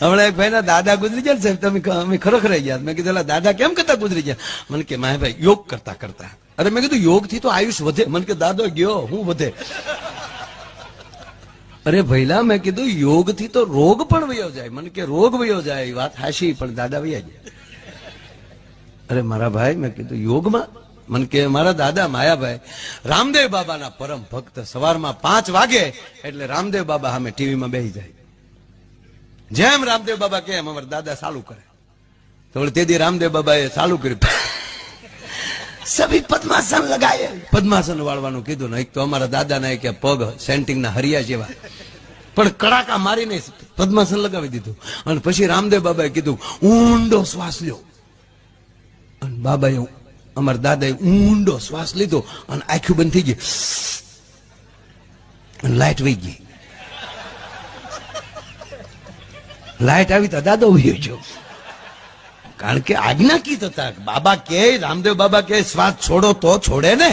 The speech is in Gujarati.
હમણાં એક ભાઈના દાદા ગુજરી ગયા સાહેબ, તમે અમે ખરેખર ગયા. મેં કીધું દાદા કેમ કરતા ગુજરી ગયા? મને કે, માય ભાઈ, યોગ કરતા કરતા. અરે મેં કીધું યોગથી તો આયુષ વધે. મને કે, દાદો, ગયો, હું વધે. અરે ભૈલા મેં કીધું યોગથી તો રોગ પણ વયો જાય. મને કે, રોગ વયો જાય, એ વાત હાશી, પણ દાદા વયા જાય અરે મારા ભાઈ, મેં કીધું, યોગમાં? મને કે, મારા દાદા માયાભાઈ રામદેવ બાબાના પરમ ભક્ત સવારમાં પાંચ વાગે, એટલે રામદેવ બાબા સામે ટીવીમાં બેસી જાય. જેમ રામદેવ બાબા કે એમ અમારા દાદા ચાલુ કરે. તો તે દી રામદેવ બાબાએ ચાલુ કર્યું. સભી પદ્માસન લગાય. પદ્માસન વાળવાનું કીધું ને એક તો અમારા દાદાના કે પગ સેન્ટિંગના હરિયા જેવા. પણ કડાકા મારીને પદ્માસન લગાવી દીધું. અને પછી રામદેવ બાબાએ કીધું ઊંડો શ્વાસ લ્યો. અને બાબાએ અમારા દાદાએ ઊંડો શ્વાસ લીધો અને આખું બંધ થઈ ગઈ. અને લાઈટ વહી ગઈ. લાઈટ આવી તો દાદો ઊભી ગયો કારણ કે આજ્ઞાકીત હતા બાબા કે રામદેવ બાબા કે શ્વાસ છોડો તો છોડે ને.